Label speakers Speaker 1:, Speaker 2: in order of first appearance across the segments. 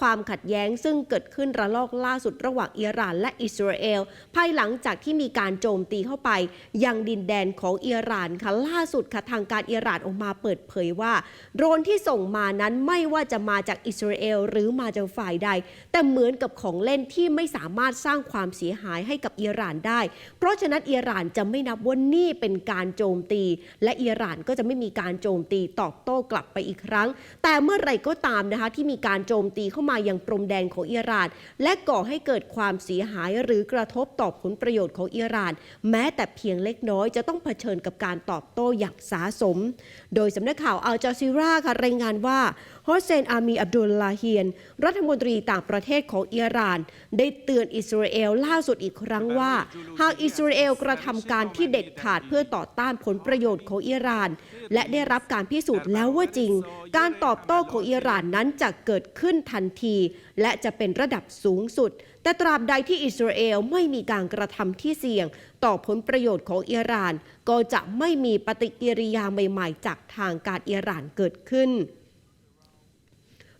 Speaker 1: ความขัดแย้งซึ่งเกิดขึ้นระลอกล่าสุดระหว่างอิหร่านและอิสราเอล ภายหลังจากที่มีการโจมตีเข้าไป ยังดินแดนของอิหร่านค่ะล่าสุดค่ะทางการอิหร่านออกมาเปิดเผยว่า โดรนที่ส่งมานั้นไม่ว่าจะมาจากอิสราเอลหรือมาจากฝ่ายใด แต่เหมือนกับของเล่นที่ไม่สามารถสร้างความเสียหายให้กับอิหร่านได้ เพราะฉะนั้นอิหร่านจะไม่นับว่านี่เป็นการโจมตี และอิหร่านก็จะไม่มีการโจมตีตอบโต้กลับไปอีกครั้ง แต่เมื่อไรก็ตามนะคะที่มีการโจมตีเข้ามามายังพรมแดนของอิหร่าน และก่อให้เกิดความเสียหายหรือกระทบต่อผลประโยชน์ของอิหร่าน แม้แต่เพียงเล็กน้อยจะต้องเผชิญกับการตอบโต้อย่างสาสม โดยสำนักข่าวอัลจาซีราค่ะรายงานว่าฮอสเซนอามีอับดุลลาเฮียน รัฐมนตรีต่างประเทศของอิหร่าน ได้เตือนอิสราเอลล่าสุดอีกครั้งว่า หากอิสราเอลกระทำการที่เด็ดขาดเพื่อต่อต้านผลประโยชน์ของอิหร่าน และได้รับการพิสูจน์แล้วว่าจริง การตอบโต้ของอิหร่านนั้นจะเกิดขึ้นทันที และจะเป็นระดับสูงสุด แต่ตราบใดที่อิสราเอลไม่มีการกระทำที่เสี่ยง ต่อผลประโยชน์ของอิหร่าน ก็จะไม่มีปฏิกิริยาใหม่ๆ จากทางการอิหร่านเกิดขึ้น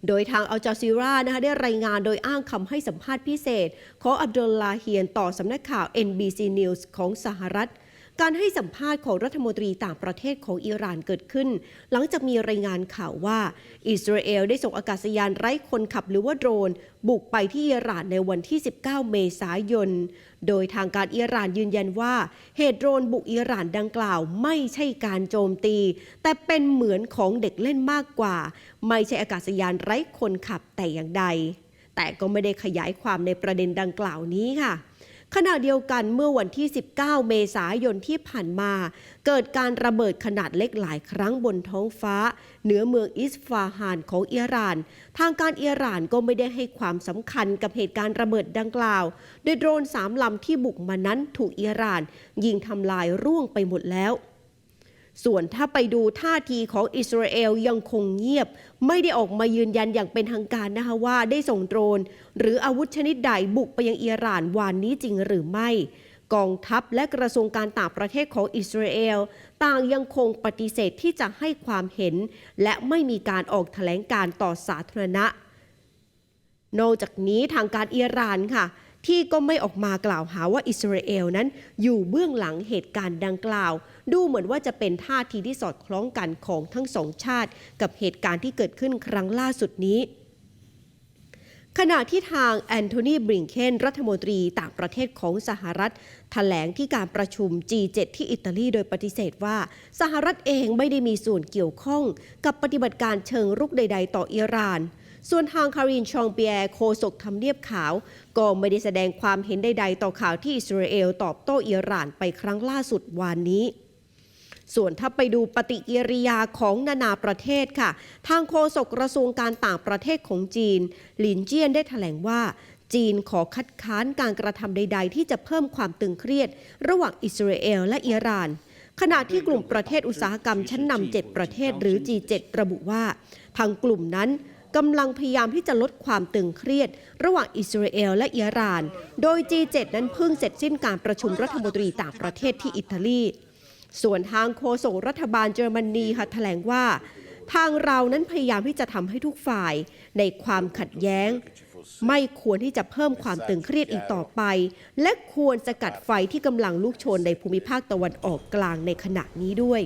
Speaker 1: โดยทางอัลจาซีรานะคะได้รายงานโดยอ้างคำให้สัมภาษณ์พิเศษ ของอับดุลลาเฮียนต่อสำนักข่าว NBC News ของสหรัฐ การให้สัมภาษณ์ของรัฐมนตรีต่างประเทศของอิหร่านเกิดขึ้น หลังจากมีรายงานข่าวว่า อิสราเอลได้ส่งอากาศยานไร้คนขับหรือว่าโดรน บุกไปที่อิหร่านในวันที่ 19 เมษายน โดยทางการอิหร่านยืนยันว่า เหตุโดรนบุกอิหร่านดังกล่าว ไม่ใช่การโจมตี แต่เป็นเหมือนของเด็กเล่นมากกว่า ไม่ใช่อากาศยานไร้คนขับแต่อย่างใด แต่ก็ไม่ได้ขยายความในประเด็นดังกล่าวนี้ค่ะ ขณะเดียวกันเมื่อวันที่ 19 เมษายนที่ผ่านมา เกิดการระเบิดขนาดเล็กหลายครั้งบนท้องฟ้า เหนือเมืองอิสฟาฮานของอิหร่าน ทางการอิหร่านก็ไม่ได้ให้ความสำคัญกับเหตุการณ์ระเบิดดังกล่าว โดยโดรนสามลำที่บุกมานั้นถูกอิหร่าน ยิงทำลายร่วงไปหมดแล้ว ส่วนถ้าไปดูท่าทีของอิสราเอลยังคงเงียบ ไม่ได้ออกมายืนยันอย่างเป็นทางการนะคะว่าได้ส่งโดรน หรืออาวุธชนิดใดบุกไปยังอิหร่านวานนี้จริงหรือไม่ กองทัพและกระทรวงการต่างประเทศของอิสราเอลต่างยังคงปฏิเสธที่จะให้ความเห็น และไม่มีการออกแถลงการต่อสาธารณะ นอกจากนี้ทางการอิหร่านค่ะ ที่ก็ไม่ออกมากล่าวหาว่าอิสราเอลนั้นอยู่เบื้องหลังเหตุการณ์ดังกล่าว ดูเหมือนว่าจะเป็นท่าทีที่สอดคล้องกันของทั้งสองชาติ กับเหตุการณ์ที่เกิดขึ้นครั้งล่าสุดนี้ขณะที่ทางแอนโทนีบริงเคนรัฐมนตรีต่างประเทศของสหรัฐแถลงที่การประชุม G7 ที่อิตาลีโดยปฏิเสธว่า สหรัฐเองไม่ได้มีส่วนเกี่ยวข้องกับปฏิบัติการเชิงรุกใด ๆ ต่ออิหร่าน ส่วนทางคารินชองเปียร์โคศกทำเนียบขาว ก็ไม่ได้แสดงความเห็นใดๆ ต่อข่าวที่อิสราเอลตอบโต้อิหร่านไปครั้งล่าสุดวานนี้ส่วนถ้าไปดูปฏิกิริยาของนานาประเทศค่ะ ทางโฆษกกระทรวงการต่างประเทศของจีน หลินเจี้ยนได้แถลงว่า จีนขอคัดค้านการกระทำใด ๆ ที่จะเพิ่มความตึงเครียด ระหว่างอิสราเอลและอิหร่าน ขณะที่กลุ่มประเทศอุตสาหกรรมชั้นนำ7ประเทศหรือ G7 ระบุว่า ทางกลุ่มนั้น กำลังพยายามที่จะลดความตึงเครียด ระหว่างอิสราเอลและอิหร่าน โดย G7 นั้นเพิ่งเสร็จสิ้นการประชุมรัฐมนตรีต่างประเทศที่อิตาลี ส่วนทางโฆษกรัฐบาลเยอรมนีค่ะแถลงว่า ทางเรานั้นพยายามที่จะทำให้ทุกฝ่าย ในความขัดแย้ง ไม่ควรที่จะเพิ่มความตึงเครียดอีกต่อไป และควรสกัดไฟที่กำลังลุกโชนในภูมิภาคตะวันออกกลางในขณะนี้ด้วย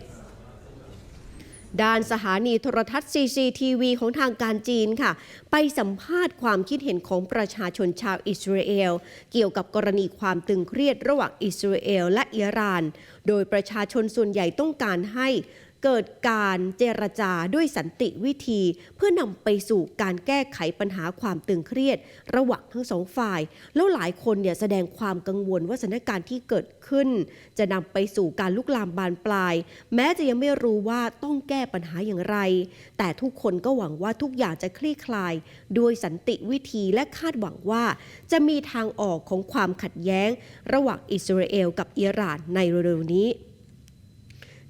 Speaker 1: ด้านสถานีโทรทัศน์ CCTV ของทางการจีนค่ะ ไปสัมภาษณ์ความคิดเห็นของประชาชนชาวอิสราเอล เกี่ยวกับกรณีความตึงเครียดระหว่างอิสราเอลและอิหร่าน โดยประชาชนส่วนใหญ่ต้องการให้ เกิดการเจรจาด้วยสันติวิธี เพื่อนำไปสู่การแก้ไขปัญหาความตึงเครียด ระหว่างทั้งสองฝ่าย แล้วหลายคนเนี่ยแสดงความกังวลว่าสถานการณ์ที่เกิดขึ้น จะนำไปสู่การลุกลามบานปลาย แม้จะยังไม่รู้ว่าต้องแก้ปัญหาอย่างไร แต่ทุกคนก็หวังว่าทุกอย่างจะคลี่คลายโดยสันติวิธีและคาดหวังว่า จะมีทางออกของความขัดแย้ง ระหว่างอิสราเอลกับอิหร่านในเร็วๆนี้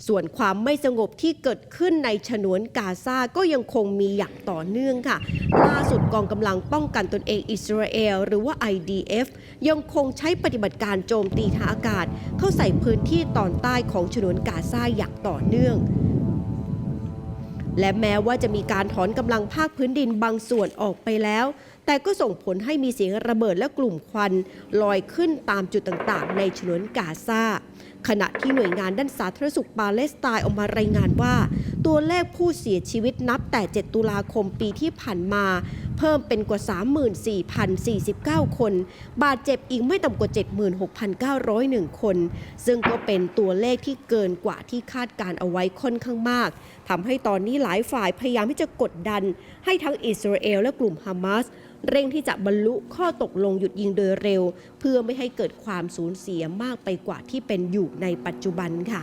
Speaker 1: ส่วนความไม่สงบที่เกิดขึ้นในฉนวนกาซาก็ยังคงมีอย่างต่อเนื่องค่ะ ล่าสุดกองกำลังป้องกันตนเองอิสราเอลหรือว่า IDF ยังคงใช้ปฏิบัติการโจมตีทางอากาศ เข้าใส่พื้นที่ตอนใต้ของฉนวนกาซาอย่างต่อเนื่อง และแม้ว่าจะมีการถอนกำลังภาคพื้นดินบางส่วนออกไปแล้ว แต่ก็ส่งผลให้มีเสียงระเบิดและกลุ่มควันลอยขึ้นตามจุดต่างๆ ในฉนวนกาซาขณะที่หน่วยงานด้านสาธารณสุขปาเลสไตน์ออกมารายงานว่า ตัวเลขผู้เสียชีวิตนับแต่ 7 ตุลาคมปีที่ผ่านมา เพิ่มเป็นกว่า 34,049 คน บาดเจ็บอีกไม่ต่ำกว่า 76,901 คน ซึ่งก็เป็นตัวเลขที่เกินกว่าที่คาดการเอาไว้ค่อนข้างมากทำให้ตอนนี้หลายฝ่ายพยายามที่จะกดดัน ให้ทั้งอิสราเอลและกลุ่มฮามาสเร่งที่จะบรรลุข้อตกลงหยุดยิงโดยเร็ว เพื่อไม่ให้เกิดความสูญเสียมากไปกว่าที่เป็นอยู่ในปัจจุบันค่ะ